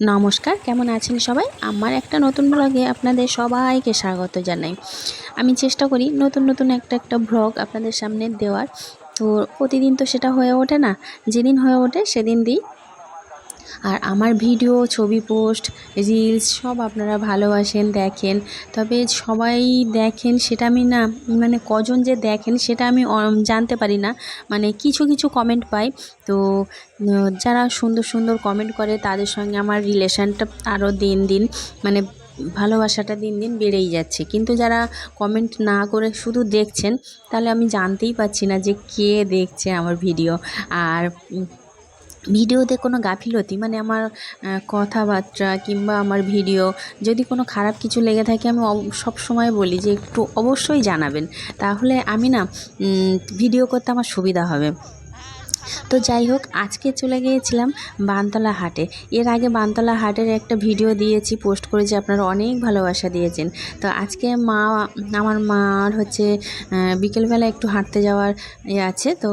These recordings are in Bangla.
নমস্কার, কেমন আছেন সবাই? আমার একটা নতুন ব্লগে আপনাদের সবাইকে স্বাগত জানাই। আমি চেষ্টা করি নতুন নতুন একটা একটা ব্লগ আপনাদের সামনে দেওয়ার। তো প্রতিদিন তো সেটা হয়ে ওঠে না। যেদিন হয়ে ওঠে সেদিন দিই। আর আমার ভিডিও, ছবি পোস্ট রিলস সব আপনারা ভালোবাসেন, দেখেন। তবে সবাই দেখেন সেটা আমি না মানে কজন যে দেখেন সেটা আমি জানতে পারি না। মানে কিছু কিছু কমেন্ট পাই। তো যারা সুন্দর সুন্দর কমেন্ট করে তাদের সঙ্গে আমার রিলেশনটা আরও দিন দিন মানে ভালোবাসাটা দিন দিন বেড়েই যাচ্ছে। কিন্তু যারা কমেন্ট না করে শুধু দেখছেন, তাহলে আমি জানতেই পারছি না যে কে দেখছে আমার ভিডিও আর ভিডিওতে কোনো গাফিলতি মানে আমার কথাবার্তা কিংবা আমার ভিডিও, যদি কোনো খারাপ কিছু লেগে থাকে, আমি সব সময় বলি যে একটু অবশ্যই জানাবেন। তাহলে আমি না ভিডিও করতে আমার সুবিধা হবে। তো যাই হোক, আজকে চলে গিয়েছিলাম বানতলা হাটে। এর আগে বানতলা হাটের একটা ভিডিও দিয়েছি, পোস্ট করেছি আপনারা অনেক ভালোবাসা দিয়েছেন। তো আজকে মা, আমার মার হচ্ছে বিকেলবেলা একটু হাঁটতে যাওয়ার ইয়ে আছে। তো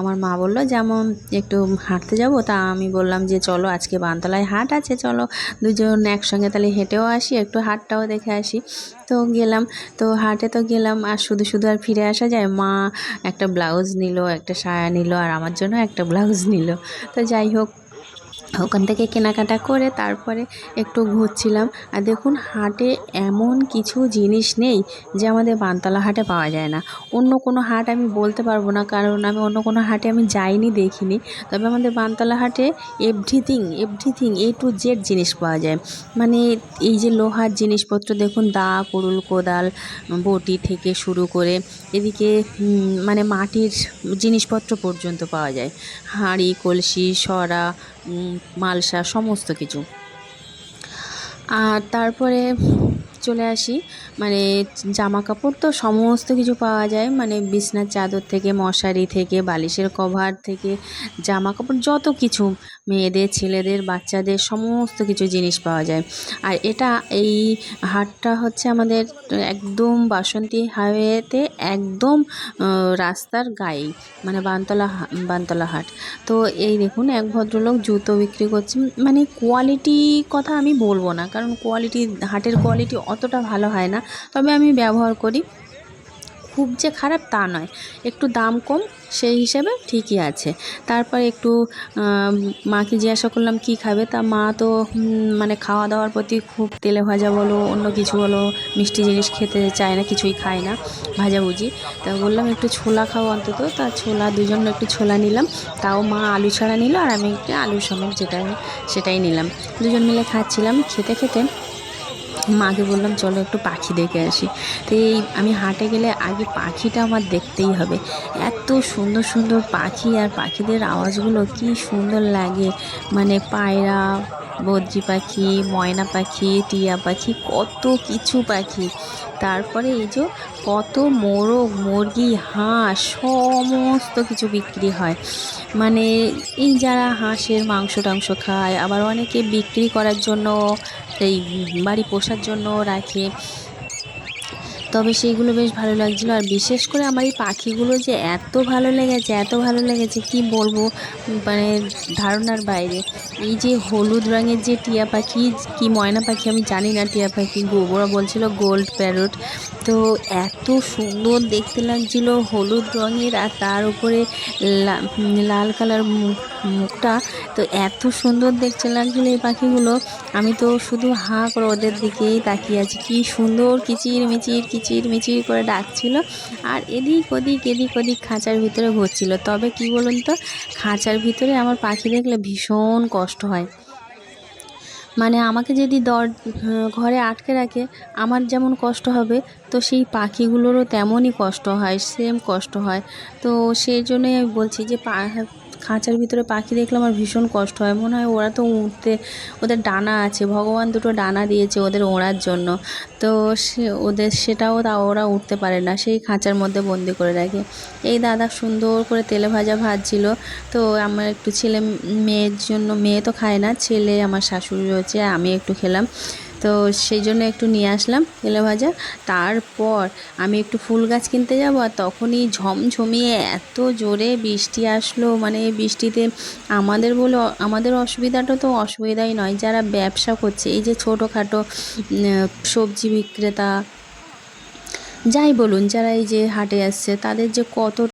আমার মা বলল, যেমন একটু হাঁটতে যাব, তা আমি বললাম যে, চলো আজকে বানতলায় হাট আছে, চলো দুজন একসঙ্গে তাহলে হেঁটেও আসি, একটু হাটটাও দেখে আসি। তো গেলাম, তো হাটে তো গেলাম, আর শুধু শুধু আর ফিরে আসা যায়। মা একটা ব্লাউজ নিল, একটা সায়া নিল, আর আমার জন্য একটা ব্লাউজ নিল। তো যাই হোক ওখান থেকে কেনাকাটা করে তারপরে একটু ঘুরছিলাম। আর দেখুন, হাটে এমন কিছু জিনিস নেই যে আমাদের বানতলা হাটে পাওয়া যায় না। অন্য কোনো হাট আমি বলতে পারব না, কারণ আমি অন্য কোনো হাটে আমি যাইনি, দেখিনি। তবে আমাদের বানতলা হাটে everything everything A to Z জিনিস পাওয়া যায়। মানে এই যে লোহার জিনিসপত্র, দেখুন, দা, কুড়ুল, কোদাল, বটি থেকে শুরু করে এদিকে মানে মাটির জিনিসপত্র পর্যন্ত পাওয়া যায়। হাঁড়ি, কলসি, সরা মালসা সমস্ত কিছু। আর তারপরে চলে আসি। মানে জামা কাপড় তো সমস্ত কিছু পাওয়া যায়। মানে বিছনার চাদর থেকে, মশারি থেকে, বালিশের কভার থেকে জামা কাপড় যত কিছু মেয়েদের, ছেলেদের, বাচ্চাদের সমস্ত কিছু জিনিস পাওয়া যায়। আর এটা এই হাটটা হচ্ছে আমাদের একদম বাসন্তী হাইওয়েতে একদম রাস্তার গায়েই। মানে বানতলা বানতলা হাট। তো এই দেখুন, এক ভদ্রলোক জুতো বিক্রি করছে। মানে কোয়ালিটি কথা আমি বলব না। কারণ কোয়ালিটি হাটের কোয়ালিটি অতটা ভালো হয় না। তবে আমি ব্যবহার করি। খুব যে খারাপ তা নয়। একটু দাম কম, সেই হিসাবে ঠিকই আছে। তারপর একটু মাকে জিজ্ঞাসা করলাম, কি খাবে? তা মা তো মানে খাওয়া দাওয়ার প্রতি খুব তেলে ভাজা বলো, অন্য কিছু বলো, মিষ্টি জিনিস খেতে চায় না, কিছুই খায় না ভাজাভুজি তা বললাম, একটু ছোলা খাও অন্তত। তা ছোলা দুজন একটু ছোলা নিলাম। তাও মা আলু ছাড়া নিল, আর আমি একটু আলু সমেত যেটা সেটাই নিলাম। দুজন মিলে খাচ্ছিলাম। খেতে খেতে মাকে বললাম, চলো একটু পাখি দেখে আসি। তো এই আমি হাটে গেলে আগে পাখিটা আমার দেখতেই হবে। এত সুন্দর সুন্দর পাখি আর পাখিদের আওয়াজগুলো কি সুন্দর লাগে। মানে পায়রা বদ্রি পাখি, ময়না পাখি, টিয়া পাখি, কত কিছু পাখি। তারপরে এই যে কত মোরগ, মুরগি, হাঁস, সমস্ত কিছু বিক্রি হয়। মানে এই যারা হাঁসের মাংস টাংস খায়, আবার অনেকে বিক্রি করার জন্য, এই বাড়ি পোষার জন্য রাখে। তবে সেইগুলো বেশ ভালো লাগছিল। আর বিশেষ করে আমার এই পাখিগুলো যে এত ভালো লেগেছে, এত ভালো লেগেছে, কি বলব? মানে ধারণার বাইরে। এই যে হলুদ রঙের যে টিয়া পাখি, কি ময়না পাখি আমি জানি না টিয়া পাখি, গোবরা বলছিল গোল্ড প্যারট। তো এত সুন্দর দেখতে লাগছিল হলুদ রঙের আর তার উপরে লাল কালার মুখটা। তো এত সুন্দর দেখতে লাগছিল এই পাখিগুলো। আমি তো শুধু হাঁ করে ওদের দিকেই তাকিয়ে আছি। কি সুন্দর কিচির মিচির কিচির মিচির করে ডাকছিল। আর এদিক ওদিক এদিক ওদিক খাঁচার ভিতরে ঘুরছিল। তবে কি বলুন তো, খাঁচার ভিতরে আমার পাখি দেখলে ভীষণ কষ্ট হয়। মানে আমাকে যদি দর ঘরে আটকে রাখে, আমার যেমন কষ্ট হবে, তো সেই পাখিগুলোরও তেমনই কষ্ট হয় সেম কষ্ট হয়। তো সেই জন্যই আমি বলছি যে খাঁচার ভিতরে পাখি দেখলে আমার ভীষণ কষ্ট হয়। মনে হয় ওরা তো উঠতে ওদের ডানা আছে। ভগবান দুটো ডানা দিয়েছে ওদের ওড়ার জন্য। তো সে, ওদের, সেটাও তা ওরা উঠতে পারে না। সেই খাঁচার মধ্যে বন্দি করে রাখে। এই দাদা সুন্দর করে তেলে ভাজা ভাজছিল তো আমার একটু ছেলে, মেয়ের জন্য, মেয়ে তো খায় না। ছেলে, আমার শাশুড়ি রয়েছে, আমি একটু খেলাম। তো সেই জন্য একটু নিয়ে আসলাম তেলে ভাজা। তারপর আমি একটু ফুল গাছ কিনতে যাব আর তখনই ঝমঝমিয়ে এত জোরে বৃষ্টি আসলো। মানে বৃষ্টিতে আমাদের বলে আমাদের অসুবিধাটা তো অসুবিধাই নয়, যারা ব্যবসা করছে, এই যে ছোটোখাটো সবজি বিক্রেতা, যাই বলুন, যারা এই যে হাটে আসছে, তাদের যে কত